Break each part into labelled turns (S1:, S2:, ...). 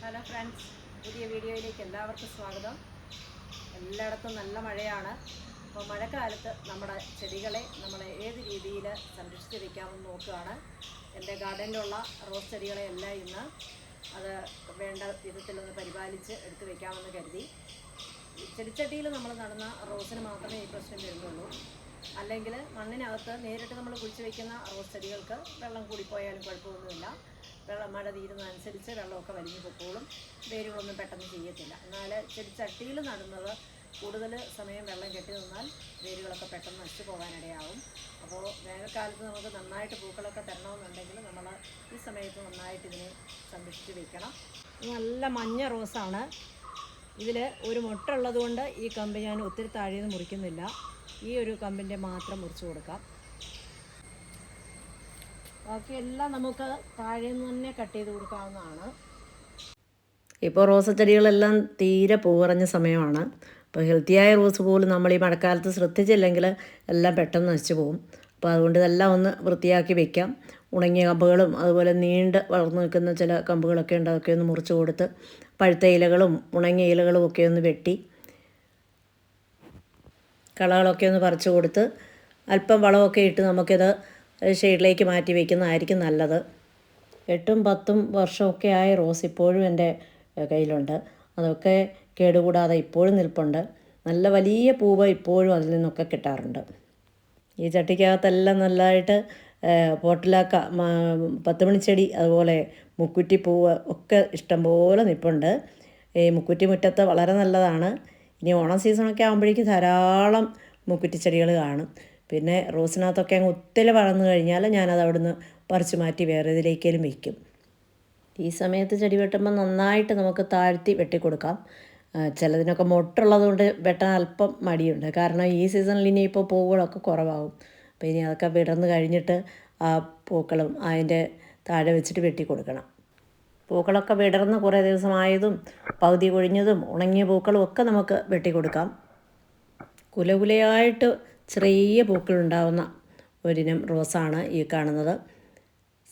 S1: Hello friends പുതിയ വീഡിയോയിലേക്ക് എല്ലാവർക്കും സ്വാഗതം. എല്ലായിടത്തും നല്ല മഴയാണ്. അപ്പോൾ മഴക്കാലത്ത് നമ്മുടെ ചെടികളെ നമ്മൾ ഏത് രീതിയിൽ സംരക്ഷിച്ച് വെക്കാമെന്ന് നോക്കുകയാണ്. എന്റെ ഗാർഡനിലുള്ള റോസ് ചെടികളെ എല്ലാം ഇന്ന് അത് വേണ്ട വിധത്തിലൊന്ന് പരിപാലിച്ച് എടുത്ത് വയ്ക്കാമെന്ന് കരുതി. ചെടിച്ചട്ടിയിൽ നമ്മൾ നടന്ന റോസിന് മാത്രമേ ഈ പ്രശ്നം വരുന്നുള്ളൂ. അല്ലെങ്കിൽ മണ്ണിനകത്ത് നേരിട്ട് നമ്മൾ കുഴിച്ച് വയ്ക്കുന്ന റോസ് ചെടികൾക്ക് വെള്ളം കൂടിപ്പോയാലും കുഴപ്പമൊന്നുമില്ല. വെള്ളം മഴ തീരുന്നതനുസരിച്ച് വെള്ളമൊക്കെ വലിഞ്ഞു പൊക്കോളും. വേരുകളൊന്നും പെട്ടെന്ന് ചെയ്യത്തില്ല. എന്നാൽ ചെടിച്ചട്ടിയിൽ നടുന്നത് കൂടുതൽ സമയം വെള്ളം കെട്ടി നിന്നാൽ വേരുകളൊക്കെ പെട്ടെന്ന് നശിച്ചു പോകാനിടയാവും. അപ്പോൾ വേനൽക്കാലത്ത് നമുക്ക് നന്നായിട്ട് പൂക്കളൊക്കെ തരണമെന്നുണ്ടെങ്കിൽ നമ്മൾ ഈ സമയത്ത് നന്നായിട്ട് ഇതിനെ സംരക്ഷിച്ച് വെക്കണം. നല്ല മഞ്ഞ റോസാണ്. ഇതിൽ ഒരു മുട്ട ഉള്ളതുകൊണ്ട് ഈ കമ്പ് ഞാൻ ഒത്തിരി താഴേന്ന് മുറിക്കുന്നില്ല. ഈ ഒരു കമ്പിന്റെ മാത്രം മുറിച്ച് കൊടുക്കാം. ബാക്കിയെല്ലാം നമുക്ക് താഴെ നിന്ന് തന്നെ കട്ട് ചെയ്ത് കൊടുക്കാവുന്നതാണ്.
S2: ഇപ്പോൾ റോസച്ചെടികളെല്ലാം തീരെ പൂവറഞ്ഞ സമയമാണ്. അപ്പോൾ ഹെൽത്തിയായ റോസ് പോലും നമ്മൾ ഈ മഴക്കാലത്ത് ശ്രദ്ധിച്ചില്ലെങ്കിൽ എല്ലാം പെട്ടെന്ന് നശിച്ചു പോകും. അപ്പോൾ അതുകൊണ്ട് ഇതെല്ലാം ഒന്ന് വൃത്തിയാക്കി വെക്കാം. ഉണങ്ങിയ കമ്പുകളും അതുപോലെ നീണ്ട് വളർന്നു നിൽക്കുന്ന ചില കമ്പുകളൊക്കെ ഉണ്ട്. അതൊക്കെ ഒന്ന് മുറിച്ച് കൊടുത്ത് പഴുത്ത ഇലകളും ഉണങ്ങിയ ഇലകളും ഒക്കെ ഒന്ന് വെട്ടി കളകളൊക്കെ ഒന്ന് പറിച്ചു കൊടുത്ത് അല്പം വളമൊക്കെ ഇട്ട് നമുക്കിത് ഷെയ്ഡിലേക്ക് മാറ്റി വയ്ക്കുന്നതായിരിക്കും നല്ലത്. എട്ടും പത്തും വർഷമൊക്കെ ആയ റോസ് ഇപ്പോഴും എന്റെ കയ്യിലുണ്ട്. അതൊക്കെ കേടുകൂടാതെ ഇപ്പോഴും നിൽപ്പുണ്ട്. നല്ല വലിയ പൂവ് ഇപ്പോഴും അതിൽ നിന്നൊക്കെ കിട്ടാറുണ്ട്. ഈ ചട്ടിക്കകത്തെല്ലാം നല്ലതായിട്ട് പോട്ടിലാക്ക പത്തുമണിച്ചെടി അതുപോലെ മുക്കുറ്റിപ്പൂവ് ഒക്കെ ഇഷ്ടംപോലെ നിൽപ്പുണ്ട്. ഈ മുക്കുറ്റി മുറ്റത്ത് വളരെ നല്ലതാണ്. ഇനി ഓണം സീസണൊക്കെ ആകുമ്പോഴേക്കും ധാരാളം മുക്കുറ്റിച്ചെടികൾ കാണും. പിന്നെ റോസിനകത്തൊക്കെ അങ്ങ് ഒത്തിരി വളർന്നു കഴിഞ്ഞാൽ ഞാനത് അവിടുന്ന് പറിച്ചു മാറ്റി വേറെ ഇതിലേക്കേലും വയ്ക്കും. ഈ സമയത്ത് ചെടി വെട്ടുമ്പോൾ നന്നായിട്ട് നമുക്ക് താഴ്ത്തി വെട്ടിക്കൊടുക്കാം. ചിലതിനൊക്കെ മൊട്ടുള്ളതുകൊണ്ട് വെട്ടാൻ അല്പം മടിയുണ്ട്. കാരണം ഈ സീസണിൽ ഇനിയിപ്പോൾ പൂവുകളൊക്കെ കുറവാകും. അപ്പോൾ ഇനി അതൊക്കെ വിടർന്ന് കഴിഞ്ഞിട്ട് ആ പൂക്കളും അതിന്റെ താഴെ വെച്ചിട്ട് വെട്ടി കൊടുക്കണം പൂക്കളൊക്കെ വിടർന്ന് കുറേ ദിവസമായതും പകുതി കൊഴിഞ്ഞതും ഉണങ്ങിയ പൂക്കളും ഒക്കെ നമുക്ക് വെട്ടിക്കൊടുക്കാം. കുലകുലയായിട്ട് ചെറിയ പൂക്കളുണ്ടാവുന്ന ഒരിനം റോസാണ് ഈ കാണുന്നത്.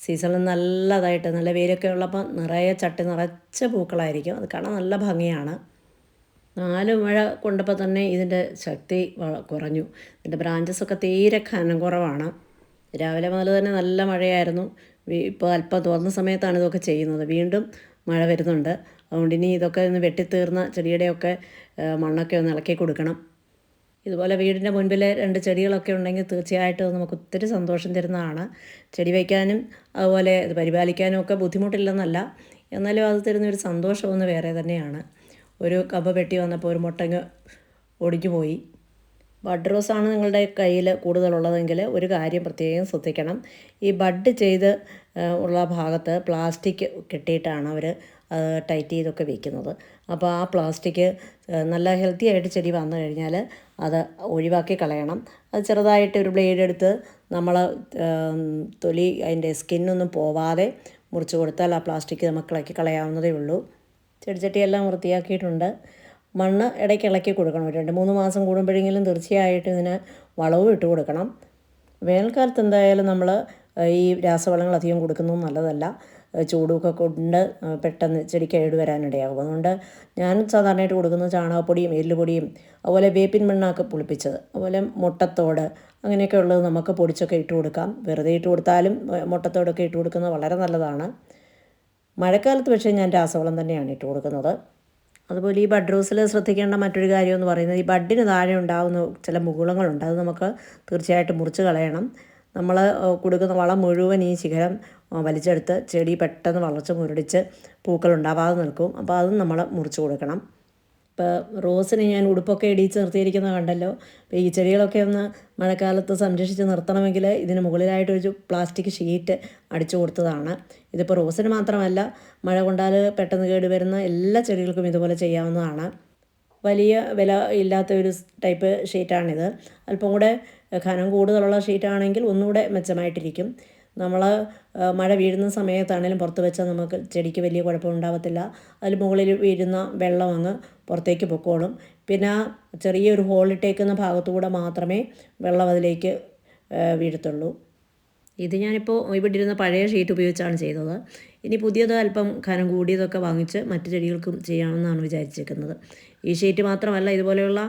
S2: സീസണിൽ നല്ലതായിട്ട് നല്ല വെയിലൊക്കെ ഉള്ളപ്പോൾ നിറയെ ചട്ടി നിറച്ച പൂക്കളായിരിക്കും. അത് കാണാൻ നല്ല ഭംഗിയാണ്. നാല് മഴ കൊണ്ടപ്പോൾ തന്നെ ഇതിന്റെ ശക്തി കുറഞ്ഞു. ഇതിന്റെ ബ്രാഞ്ചസൊക്കെ തീരെ ഖനം കുറവാണ്. രാവിലെ മുതൽ തന്നെ നല്ല മഴയായിരുന്നു. ഇപ്പോൾ അല്പം തുറന്ന സമയത്താണ് ഇതൊക്കെ ചെയ്യുന്നത്. വീണ്ടും മഴ വരുന്നുണ്ട്. അതുകൊണ്ട് ഇനി ഇതൊക്കെ ഒന്ന് വെട്ടിത്തീർന്ന ചെടിയുടെയൊക്കെ മണ്ണൊക്കെ ഒന്ന് ഇളക്കി കൊടുക്കണം. ഇതുപോലെ വീടിന്റെ മുൻപിൽ രണ്ട് ചെടികളൊക്കെ ഉണ്ടെങ്കിൽ തീർച്ചയായിട്ടും നമുക്ക് ഒത്തിരി സന്തോഷം തരുന്നതാണ്. ചെടി വയ്ക്കാനും അതുപോലെ ഇത് പരിപാലിക്കാനും ഒക്കെ ബുദ്ധിമുട്ടില്ലെന്നല്ല എന്നാലും അത് തരുന്ന ഒരു സന്തോഷം ഒന്ന് വേറെ തന്നെയാണ്. ഒരു കബ വെട്ടി വന്നപ്പോൾ ഒരു മുട്ടങ്ങ് ഒടിഞ്ഞു പോയി ബഡ് റോസാണ് നിങ്ങളുടെ കയ്യിൽ കൂടുതലുള്ളതെങ്കിൽ ഒരു കാര്യം പ്രത്യേകം ശ്രദ്ധിക്കണം. ഈ ബഡ് ചെയ്ത് ഉള്ള ഭാഗത്ത് പ്ലാസ്റ്റിക് കെട്ടിയിട്ടാണ് അവർ ടൈറ്റ് ചെയ്തൊക്കെ വെക്കുന്നത്. അപ്പോൾ ആ പ്ലാസ്റ്റിക് നല്ല ഹെൽത്തി ആയിട്ട് ചെടി വന്നു കഴിഞ്ഞാൽ അത് ഒഴിവാക്കി കളയണം. അത് ചെറുതായിട്ട് ഒരു ബ്ലേഡ് എടുത്ത് നമ്മൾ തൊലി അതിന്റെ സ്കിന്നൊന്നും പോവാതെ മുറിച്ച് കൊടുത്താൽ ആ പ്ലാസ്റ്റിക് നമുക്ക് ഇളക്കി കളയാവുന്നതേ ഉള്ളൂ. ചെടിച്ചട്ടിയെല്ലാം വൃത്തിയാക്കിയിട്ടുണ്ട്. മണ്ണ് ഇടയ്ക്ക് ഇളക്കി കൊടുക്കണം. രണ്ട് മൂന്ന് മാസം കൂടുമ്പോഴെങ്കിലും തീർച്ചയായിട്ടും ഇതിന് വളവും ഇട്ട് കൊടുക്കണം. വേനൽക്കാലത്ത് എന്തായാലും നമ്മൾ ഈ രാസവളങ്ങൾ അധികം കൊടുക്കുന്നതും നല്ലതല്ല. ചൂടൊക്കെ കൊണ്ട് പെട്ടെന്ന് ചെടി കേട് വരാനിടയാകും. അതുകൊണ്ട് ഞാൻ സാധാരണയായിട്ട് കൊടുക്കുന്നത് ചാണകപ്പൊടിയും എല്ലുപൊടിയും അതുപോലെ വേപ്പിൻ മണ്ണൊക്കെ പുളിപ്പിച്ചത്. അതുപോലെ മുട്ടത്തോട് അങ്ങനെയൊക്കെ ഉള്ളത് നമുക്ക് പൊടിച്ചൊക്കെ ഇട്ട് കൊടുക്കാം. വെറുതെ ഇട്ട് കൊടുത്താലും മുട്ടത്തോടൊക്കെ ഇട്ട് കൊടുക്കുന്നത് വളരെ നല്ലതാണ്. മഴക്കാലത്ത് പക്ഷേ ഞാൻ രാസവളം തന്നെയാണ് ഇട്ട് കൊടുക്കുന്നത്. അതുപോലെ ഈ ബഡ് റോസിൽ ശ്രദ്ധിക്കേണ്ട മറ്റൊരു കാര്യം എന്ന് പറയുന്നത് ഈ ബഡിന് താഴെ ഉണ്ടാകുന്ന ചില മുകുളങ്ങളുണ്ട്. അത് നമുക്ക് തീർച്ചയായിട്ടും മുറിച്ച് കളയണം. നമ്മൾ കൊടുക്കുന്ന വളം മുഴുവൻ ഈ ശിഖരം വലിച്ചെടുത്ത് ചെടി പെട്ടെന്ന് വളർച്ച മുരടിച്ച് പൂക്കൾ ഉണ്ടാവാതെ നിൽക്കും. അപ്പോൾ അതും നമ്മൾ മുറിച്ച് കൊടുക്കണം. ഇപ്പോൾ റോസിന് ഞാൻ ഉടുപ്പൊക്കെ ഇടിച്ച് നിർത്തിയിരിക്കുന്നത് കണ്ടല്ലോ. അപ്പോൾ ഈ ചെടികളൊക്കെ ഒന്ന് മഴക്കാലത്ത് സംരക്ഷിച്ച് നിർത്തണമെങ്കിൽ ഇതിന് മുകളിലായിട്ടൊരു പ്ലാസ്റ്റിക് ഷീറ്റ് അടിച്ചു കൊടുത്തതാണ്. ഇതിപ്പോൾ റോസിന് മാത്രമല്ല മഴ കൊണ്ടാൽ പെട്ടെന്ന് കേടുവരുന്ന എല്ലാ ചെടികൾക്കും ഇതുപോലെ ചെയ്യാവുന്നതാണ്. വലിയ വില ഇല്ലാത്ത ഒരു ടൈപ്പ് ഷീറ്റാണിത്. അല്പം കൂടെ ഖനം കൂടുതലുള്ള ഷീറ്റാണെങ്കിൽ ഒന്നുകൂടെ മെച്ചമായിട്ടിരിക്കും. നമ്മൾ മഴ വീഴുന്ന സമയത്താണെങ്കിലും പുറത്ത് വെച്ചാൽ നമുക്ക് ചെടിക്ക് വലിയ കുഴപ്പമുണ്ടാകത്തില്ല അതിൽ മുകളിൽ വീഴുന്ന വെള്ളം അങ്ങ് പുറത്തേക്ക് പൊക്കോളും. പിന്നെ ചെറിയൊരു ഹോളിട്ടേക്കുന്ന ഭാഗത്തുകൂടെ മാത്രമേ വെള്ളം അതിലേക്ക് വീഴത്തുള്ളൂ. ഇത് ഞാനിപ്പോൾ ഇവിടെ ഇരുന്ന പഴയ ഷീറ്റ് ഉപയോഗിച്ചാണ് ചെയ്തത്. ഇനി പുതിയത് അല്പം കനം കൂടിയതൊക്കെ വാങ്ങിച്ച് മറ്റു ചെടികൾക്കും ചെയ്യാമെന്നാണ് വിചാരിച്ചേക്കുന്നത് ഈ ഷീറ്റ് മാത്രമല്ല ഇതുപോലെയുള്ള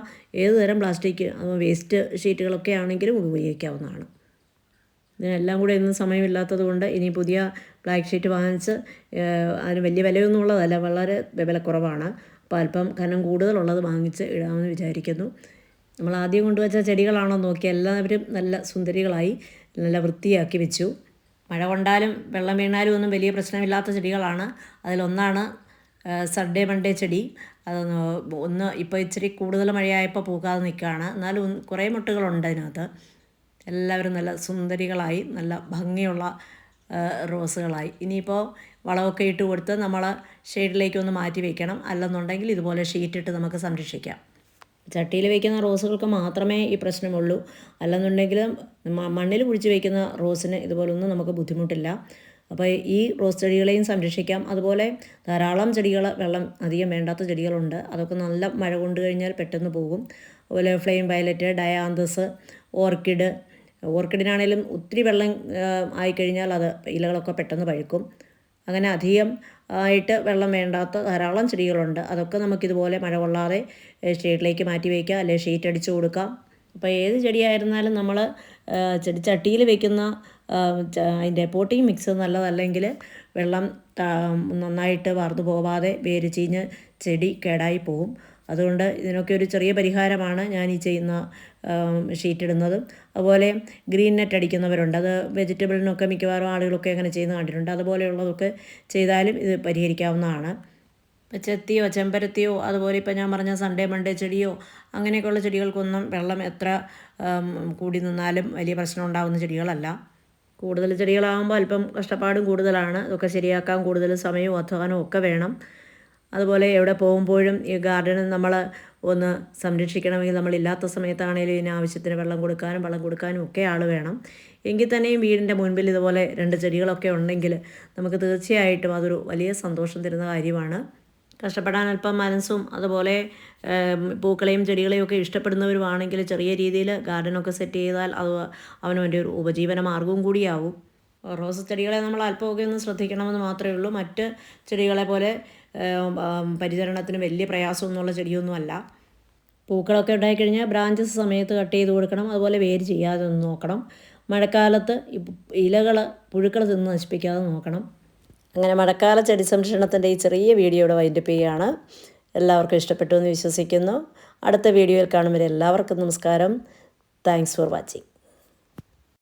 S2: ഏത് തരം പ്ലാസ്റ്റിക് വേസ്റ്റ് ഷീറ്റുകളൊക്കെ ആണെങ്കിലും ഉപയോഗിക്കാവുന്നതാണ്. ഇതിനെല്ലാം കൂടെ ഇന്ന് സമയമില്ലാത്തത് കൊണ്ട് ഇനി പുതിയ ബ്ലാക്ക് ഷീറ്റ് വാങ്ങിച്ച് അതിന് വലിയ വിലയൊന്നും ഉള്ളതല്ല വളരെ വിലക്കുറവാണ് അപ്പോൾ അല്പം കനം കൂടുതലുള്ളത് വാങ്ങിച്ച് ഇടാമെന്ന് വിചാരിക്കുന്നു. നമ്മൾ ആദ്യം കൊണ്ടുവച്ച ചെടികളാണോ നോക്കി എല്ലാവരും നല്ല സുന്ദരികളായി നല്ല വൃത്തിയാക്കി വെച്ചു. മഴ കൊണ്ടാലും വെള്ളം വീണാലും ഒന്നും വലിയ പ്രശ്നമില്ലാത്ത ചെടികളാണ്. അതിലൊന്നാണ് സൺഡേ മൺഡേ ചെടി. അത് ഒന്ന് ഇപ്പോൾ ഇച്ചിരി കൂടുതൽ മഴയായപ്പോൾ പൂക്കാതെ നിൽക്കുകയാണ് എന്നാലും കുറേ മുട്ടുകളുണ്ട് അതിനകത്ത് എല്ലാവരും നല്ല സുന്ദരികളായി നല്ല ഭംഗിയുള്ള റോസുകളായി. ഇനിയിപ്പോൾ വളമൊക്കെ ഇട്ട് കൊടുത്ത് നമ്മൾ ഷെയ്ഡിലേക്ക് ഒന്ന് മാറ്റി വയ്ക്കണം അല്ലെന്നുണ്ടെങ്കിൽ ഇതുപോലെ ഷീറ്റിട്ട് നമുക്ക് സംരക്ഷിക്കാം. ചട്ടിയിൽ വയ്ക്കുന്ന റോസുകൾക്ക് മാത്രമേ ഈ പ്രശ്നമുള്ളൂ. അല്ലെന്നുണ്ടെങ്കിൽ മണ്ണിൽ കുഴിച്ച് വയ്ക്കുന്ന റോസിന് ഇതുപോലൊന്നും നമുക്ക് ബുദ്ധിമുട്ടില്ല. അപ്പോൾ ഈ റോസ് ചെടികളെയും സംരക്ഷിക്കാം. അതുപോലെ ധാരാളം ചെടികൾ വെള്ളം അധികം വേണ്ടാത്ത ചെടികളുണ്ട്. അതൊക്കെ നല്ല മഴ കൊണ്ട് കഴിഞ്ഞാൽ പെട്ടെന്ന് പോകും. അതുപോലെ ഫ്ലെയിം വയലറ്റ് ഡയാന്തസ് ഓർക്കിഡ്. ഓർക്കിഡിനാണേലും ഒത്തിരി വെള്ളം ആയിക്കഴിഞ്ഞാൽ അത് ഇലകളൊക്കെ പെട്ടെന്ന് പഴുക്കും. അങ്ങനെ അധികം ആയിട്ട് വെള്ളം വേണ്ടാത്ത ധാരാളം ചെടികളുണ്ട്. അതൊക്കെ നമുക്കിതുപോലെ മഴ കൊള്ളാതെ ഷീറ്റിലേക്ക് മാറ്റി വയ്ക്കാം. അല്ലെങ്കിൽ ഷീറ്റ് അടിച്ചു കൊടുക്കാം. അപ്പോൾ ഏത് ചെടിയായിരുന്നാലും നമ്മൾ ചട്ടിയിൽ വെക്കുന്ന അതിന്റെ പോട്ടിങ് മിക്സ് നല്ലതല്ലെങ്കിൽ വെള്ളം നന്നായിട്ട് വാർന്നു പോവാതെ വേര് ചീഞ്ഞ് ചെടി കേടായി പോകും അതുകൊണ്ട് ഇതിനൊക്കെ ഒരു ചെറിയ പരിഹാരമാണ് ഞാൻ ഈ ചെയ്യുന്ന ഷീറ്റ് ഇടുന്നതും. അതുപോലെ ഗ്രീൻ നെറ്റ് അടിക്കുന്നവരുണ്ട്. അത് വെജിറ്റബിളിനൊക്കെ മിക്കവാറും ആളുകളൊക്കെ അങ്ങനെ ചെയ്യുന്ന കണ്ടിട്ടുണ്ട്. അതുപോലെയുള്ളതൊക്കെ ചെയ്താലും ഇത് പരിഹരിക്കാവുന്നതാണ്. ഇപ്പം ചെത്തിയോ ചെമ്പരത്തിയോ അതുപോലെ ഇപ്പം ഞാൻ പറഞ്ഞ സൺഡേ മൺഡേ ചെടിയോ അങ്ങനെയൊക്കെയുള്ള ചെടികൾക്കൊന്നും വെള്ളം എത്ര കൂടി നിന്നാലും വലിയ പ്രശ്നം ഉണ്ടാകുന്ന ചെടികളല്ല. കൂടുതൽ ചെടികളാകുമ്പോൾ അല്പം കഷ്ടപ്പാടും കൂടുതലാണ്. ഇതൊക്കെ ശരിയാക്കാൻ കൂടുതൽ സമയവും അധ്വാനവും ഒക്കെ വേണം. അതുപോലെ എവിടെ പോകുമ്പോഴും ഈ ഗാർഡന് നമ്മൾ ഒന്ന് സംരക്ഷിക്കണമെങ്കിൽ നമ്മളില്ലാത്ത സമയത്താണെങ്കിലും ഇതിന് ആവശ്യത്തിന് വെള്ളം കൊടുക്കാനും വെള്ളം കൊടുക്കാനും ഒക്കെ ആൾ വേണം. എങ്കിൽ തന്നെയും വീടിന്റെ മുൻപിൽ ഇതുപോലെ രണ്ട് ചെടികളൊക്കെ ഉണ്ടെങ്കിൽ നമുക്ക് തീർച്ചയായിട്ടും അതൊരു വലിയ സന്തോഷം തരുന്ന കാര്യമാണ്. കഷ്ടപ്പെടാൻ അല്പം മനസ്സും അതുപോലെ പൂക്കളെയും ചെടികളെയും ഒക്കെ ഇഷ്ടപ്പെടുന്നവരുമാണെങ്കിൽ ചെറിയ രീതിയിൽ ഗാർഡനൊക്കെ സെറ്റ് ചെയ്താൽ അത് അവനവന്റെ ഒരു ഉപജീവന മാർഗവും കൂടിയാവും. റോസ് ചെടികളെ നമ്മൾ അല്പമൊക്കെ ഒന്ന് ശ്രദ്ധിക്കണമെന്ന് മാത്രമേ ഉള്ളൂ. മറ്റ് ചെടികളെ പോലെ പരിചരണത്തിന് വലിയ പ്രയാസമൊന്നുമുള്ള ചെടിയൊന്നുമല്ല. പൂക്കളൊക്കെ ഉണ്ടായിക്കഴിഞ്ഞാൽ ബ്രാഞ്ചസ് സമയത്ത് കട്ട് ചെയ്ത് കൊടുക്കണം. അതുപോലെ വേര് ചെയ്യാതെ നോക്കണം. മഴക്കാലത്ത് ഇലകൾ പുഴുക്കൾ തിന്ന് നശിപ്പിക്കാതെ നോക്കണം. അങ്ങനെ മഴക്കാല ചെടി സംരക്ഷണത്തിന്റെ ഈ ചെറിയ വീഡിയോയുടെ വൈൻഡപ്പ് ചെയ്യുകയാണ്. എല്ലാവർക്കും ഇഷ്ടപ്പെട്ടു എന്ന് വിശ്വസിക്കുന്നു. അടുത്ത വീഡിയോയിൽ കാണുമ്പോൾ എല്ലാവർക്കും നമസ്കാരം. Thanks for watching